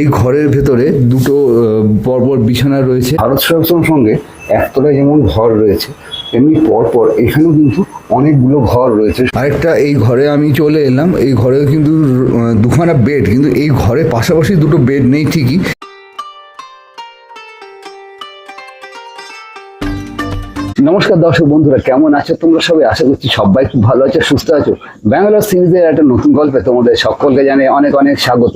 এই ঘরের ভেতরে দুটো পরপর বিছানা রয়েছে। ভারত সেবাশ্রমের সঙ্গে একতলায় যেমন ঘর রয়েছে এমনি পরপর এখানেও কিন্তু অনেকগুলো ঘর রয়েছে। আরেকটা এই ঘরে আমি চলে এলাম। এই ঘরেও কিন্তু দুখানা বেড কিন্তু এই ঘরে পাশাপাশি দুটো বেড নেই ঠিকই। নমস্কার দর্শক বন্ধুরা, কেমন আছো তোমরা সবাই? আশা করছি সবাই খুব ভালো আছো, সুস্থ আছো। ব্যাঙ্গালোর সিরিজের একটা নতুন গল্পে তোমাদের সকলকে জানে অনেক অনেক স্বাগত।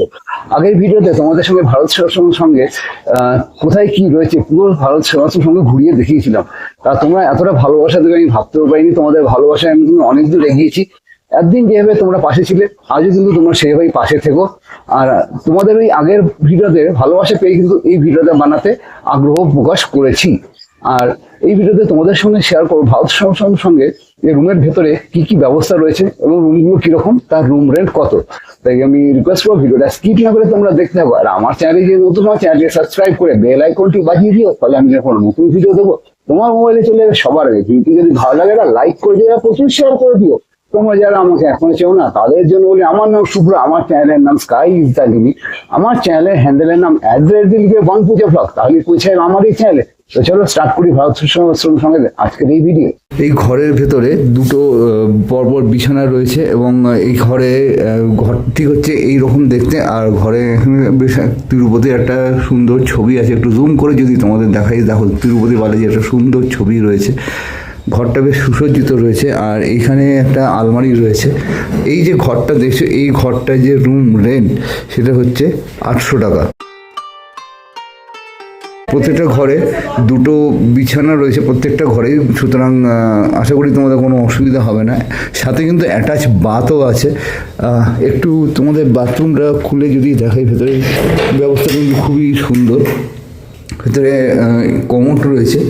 আগের ভিডিওতে তোমাদের সঙ্গে ভারত সেবাশ্রমের সঙ্গে কোথায় কি রয়েছে, পুরো ভারত সেবাশ্রমের সঙ্গে ঘুরিয়ে দেখিয়েছিলাম। তা তোমরা এতটা ভালোবাসা দেবে আমি ভাবতেও পারিনি, তোমাদের ভালোবাসায় আমি কিন্তু অনেক দূর এগিয়েছি। একদিন যেভাবে তোমরা পাশে ছিলে, আজও কিন্তু তোমরা সেভাবেই পাশে থেকো। আর তোমাদের ওই আগের ভিডিওতে ভালোবাসা পেয়ে কিন্তু এই ভিডিওটা বানাতে আগ্রহ প্রকাশ করেছি। আর এই ভিডিওতে তোমাদের সঙ্গে শেয়ার করব ভারত সংসদের সঙ্গে এই রুমের ভেতরে কি কি ব্যবস্থা রয়েছে এবং রুমগুলো কীরকম, তার রুম রেন্ট কত। তাই আমি রিকোয়েস্ট করব ভিডিওটা স্কিপ না করে তোমরা দেখতে পাবো আর আমার চ্যানেলে যে নতুন আমার চ্যানেলকে সাবস্ক্রাইব করে বেল আইকনটি বাজিয়ে দিও, তাহলে আমি যখন নতুন ভিডিও দেবো, তোমার মোবাইলে চলে যাবে সবার আগে। ভিডিওটি যদি ভালো লাগে না লাইক করে দিও প্রচুর শেয়ার করে দিও। তোমরা যারা আমাকে এখনও চেও না, তাদের জন্য বলি, আমার নাম শুভ্র, আমার চ্যানেলের নাম স্কাই ইজ দ্য আমার চ্যানেলের হ্যান্ডেলের নাম অ্যাড্রেস দিলিকে বাং পূজা ব্লগ তাহলে পৌঁছে যাবে আমার চ্যানেলে তো চলো স্টার্ট করি ভারত শ্রম সঙ্গে আজকের এই ভিডিও এই ঘরের ভেতরে দুটো পরপর বিছানা রয়েছে এবং এই ঘরে ঘরটি হচ্ছে এই রকম দেখতে। আর ঘরে বেশ তিরুপতির একটা সুন্দর ছবি আছে। একটু জুম করে যদি তোমাদের দেখাই, দেখো তিরুপতি বালাজি একটা সুন্দর ছবি রয়েছে। ঘরটা বেশ সুসজ্জিত রয়েছে আর এইখানে একটা আলমারি রয়েছে। এই যে ঘরটা দেখছ, এই ঘরটা যে রুম রেন্ট সেটা হচ্ছে আটশো টাকা। প্রত্যেকটা ঘরে দুটো বিছানা রয়েছে প্রত্যেকটা ঘরেই, সুতরাং আশা করি তোমাদের কোনো অসুবিধা হবে না। সাথে কিন্তু অ্যাটাচ বাথও আছে। একটু তোমাদের বাথরুমটা খুলে যদি দেখাই, ভেতরে ব্যবস্থা কিন্তু খুবই সুন্দর। ভেতরে কমোট রয়েছে।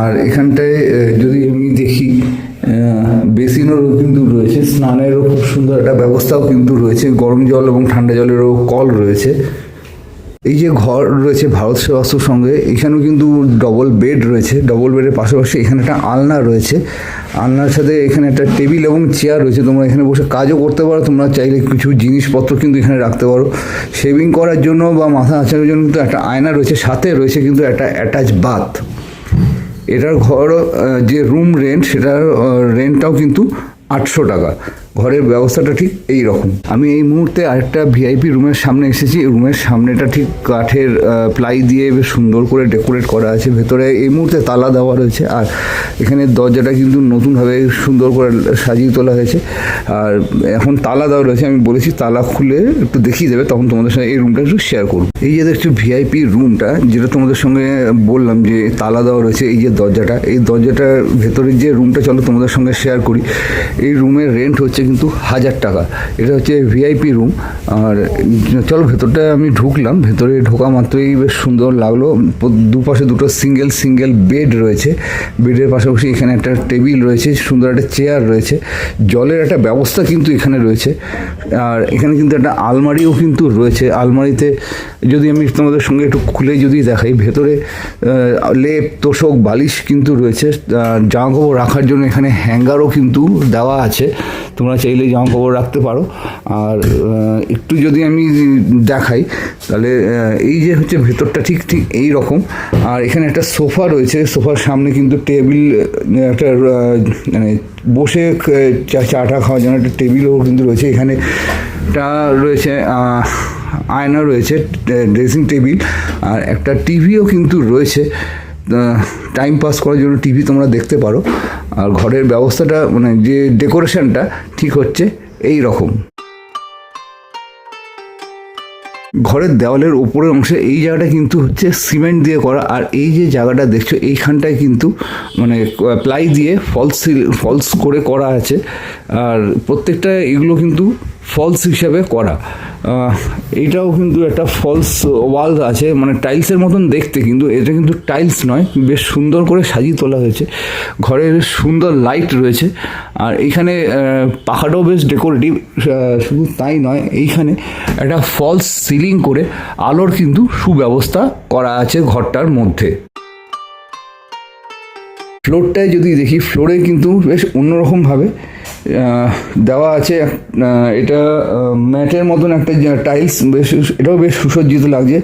আর এখানটায় যদি আমি দেখি বেসিনেরও কিন্তু রয়েছে, স্নানেরও খুব সুন্দর একটা ব্যবস্থাও কিন্তু রয়েছে, গরম জল এবং ঠান্ডা জলেরও কল রয়েছে। এই যে ঘর রয়েছে ভারত সেবাস্ত্র সঙ্গে, এখানেও কিন্তু ডবল বেড রয়েছে ডবল বেডের পাশাপাশি এখানে একটা আলনা রয়েছে। আলনার সাথে এখানে একটা টেবিল এবং চেয়ার রয়েছে, তোমরা এখানে বসে কাজও করতে পারো, তোমরা চাইলে কিছু জিনিসপত্র কিন্তু এখানে রাখতে পারো। শেভিং করার জন্য বা মাথা আঁচানোর জন্য কিন্তু একটা আয়না রয়েছে, সাথে রয়েছে কিন্তু একটা অ্যাটাচ বাথ এটার ঘর যে রুম রেন্ট সেটার রেন্টটাও কিন্তু আটশো টাকা। ঘরের ব্যবস্থাটা ঠিক এই রকম আমি এই মুহূর্তে আরেকটা ভিআইপি রুমের সামনে এসেছি। রুমের সামনেটা ঠিক কাঠের প্লাই দিয়ে বেশ সুন্দর করে ডেকোরেট করা আছে। ভেতরে এই মুহূর্তে তালা দেওয়া রয়েছে আর এখানে দরজাটা কিন্তু নতুনভাবে সুন্দর করে সাজিয়ে তোলা হয়েছে। আর এখন তালা দেওয়া রয়েছে। আমি বলেছি তালা খুলে একটু দেখিয়ে দেবে, তখন তোমাদের সঙ্গে এই রুমটা একটু শেয়ার করব। এই যে দেখছ ভিআইপি রুমটা, যেটা তোমাদের সঙ্গে বললাম যে তালা দেওয়া রয়েছে এই যে দরজাটা, এই দরজাটার ভেতরের যে রুমটা, চলো তোমাদের সঙ্গে শেয়ার করি। এই রুমের রেন্ট হচ্ছে কিন্তু হাজার টাকা। এটা হচ্ছে ভিআইপি রুম আর চলো ভেতরটা আমি ঢুকলাম। ভেতরে ঢোকা মাত্রই বেশ সুন্দর লাগল। দুপাশে দুটো সিঙ্গেল সিঙ্গেল বেড রয়েছে। বেডের পাশাপাশি এখানে একটা টেবিল রয়েছে। সুন্দর একটা চেয়ার রয়েছে। জলের একটা ব্যবস্থা কিন্তু এখানে রয়েছে। আর এখানে কিন্তু একটা আলমারিও কিন্তু রয়েছে। আলমারিতে যদি আমি তোমাদের সঙ্গে একটু খুলে যদি দেখাই, ভেতরে লেপ, তোষক, বালিশ কিন্তু রয়েছে। জামা কাপড় রাখার জন্য এখানে হ্যাঙ্গারও কিন্তু দেওয়া আছে। তোমরা চাইলে জামা কাপড় রাখতে পারো। আর একটু যদি আমি দেখাই, তাহলে এই যে হচ্ছে ভেতরটা ঠিক ঠিক এই রকম। আর এখানে একটা সোফা রয়েছে, সোফার সামনে কিন্তু টেবিল একটা মানে বসে চা- চাটা খাওয়ার জন্য একটা টেবিলও কিন্তু রয়েছে। এখানে একটা রয়েছে আয়না রয়েছে ড্রেসিং টেবিল আর একটা টিভিও কিন্তু রয়েছে। টাইম পাস করার জন্য টিভি তোমরা দেখতে পারো। আর ঘরের ব্যবস্থাটা মানে যে ডেকোরেশনটা ঠিক হচ্ছে, এই রকম। ঘরের দেওয়ালের উপরের অংশে এই জায়গাটা কিন্তু হচ্ছে সিমেন্ট দিয়ে করা, আর এই যে জায়গাটা দেখছ, এইখানটায় কিন্তু মানে প্লাই দিয়ে ফলস ফলস করে করা আছে। আর প্রত্যেকটা এগুলো কিন্তু ফলস হিসাবে করা। এটাও কিন্তু একটা ফলস ওয়াল আছে মানে টাইলসের মতন দেখতে কিন্তু এটা কিন্তু টাইলস নয় বেশ সুন্দর করে সাজিয়ে তোলা হয়েছে। ঘরে বেশ সুন্দর লাইট রয়েছে আর এইখানে আহ, পাখাটাও বেশ ডেকোরেটিভ শুধু তাই নয় এইখানে একটা ফলস সিলিং করে আলোর কিন্তু সুব্যবস্থা করা আছে ঘরটার মধ্যে। ফ্লোরটায় যদি দেখি ফ্লোরে কিন্তু বেশ অন্যরকমভাবে দেওয়া আছে এটা ম্যাটের মতন একটা টাইলস, বেশ এটাও বেশ সুসজ্জিত লাগছে।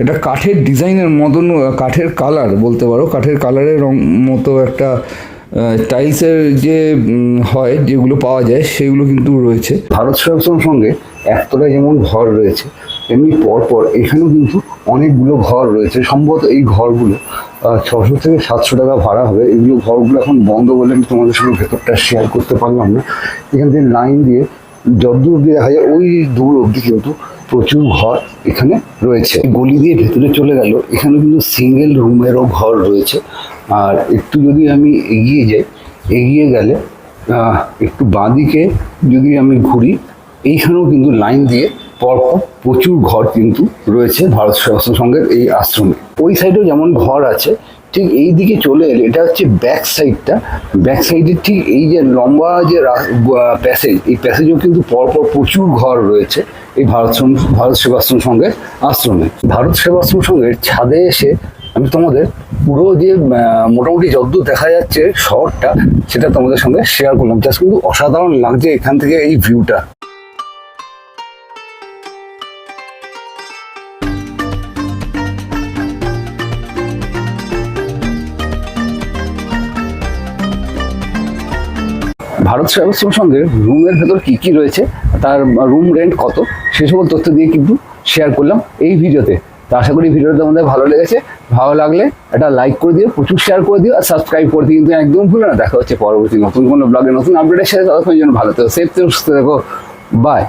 এটা কাঠের ডিজাইনের মতন কাঠের কালার বলতে পারো, কাঠের কালারের রং মতো একটা টাইলসের যে হয়, যেগুলো পাওয়া যায়, সেগুলো কিন্তু রয়েছে। ভারত সেবাশ্রমের সঙ্গে একতলায় যেমন ঘর রয়েছে এমনি পরপর এখানেও কিন্তু অনেকগুলো ঘর রয়েছে। সম্ভবত এই ঘরগুলো ছশো থেকে সাতশো টাকা ভাড়া হবে। এগুলো ঘরগুলো এখন বন্ধ বলে আমি তোমাদের সঙ্গে ভেতরটা শেয়ার করতে পারলাম না। এখান থেকে লাইন দিয়ে যতদূর অব্দি দেখা যায়, ওই দূর অব্দি কিন্তু প্রচুর ঘর এখানে রয়েছে। গলি দিয়ে ভেতরে চলে গেল। এখানে কিন্তু সিঙ্গেল রুমেরও ঘর রয়েছে। আর একটু যদি আমি এগিয়ে যাই, এগিয়ে গেলে একটু বাঁদিকে যদি আমি ঘুরি, এইখানেও কিন্তু লাইন দিয়ে পরপর প্রচুর ঘর কিন্তু রয়েছে ভারত সেবাশ্রম সংঘের এই আশ্রমে। ওই সাইডেও যেমন ঘর আছে, ঠিক এই দিকে চলে এলে এটা হচ্ছে ব্যাক সাইডটা ব্যাক সাইডে ঠিক এই যে লম্বা যে প্যাসেজ এই প্যাসেজেও কিন্তু পরপর প্রচুর ঘর রয়েছে এই ভারত ভারত সেবাশ্রম সংঘের আশ্রমে। ভারত সেবাশ্রম সংঘের ছাদে এসে আমি তোমাদের পুরো যে মোটামুটি যতদূর দেখা যাচ্ছে শহরটা, সেটা তোমাদের সঙ্গে শেয়ার করলাম। জাস্ট কিন্তু অসাধারণ লাগছে এখান থেকে এই ভিউটা ভারত সেবাশ্রম সঙ্গে রুমের ভেতর কি কি রয়েছে, তার রুম রেন্ট কত, সে সকল তথ্য দিয়ে কিন্তু শেয়ার করলাম এই ভিডিওতে। তো আশা করি ভিডিওটা তোমাদের ভালো লেগেছে। ভালো লাগলে একটা লাইক করে দিও, প্রচুর শেয়ার করে দিও, আর সাবস্ক্রাইব করে করতে কিন্তু একদম ভুলো না। দেখা হচ্ছে পরবর্তী নতুন কোনো ব্লগে নতুন আপডেটের সাথে ততক্ষণ জন্য ভালো থেকো সেফ থেকো, সুস্থ থেকো। বাই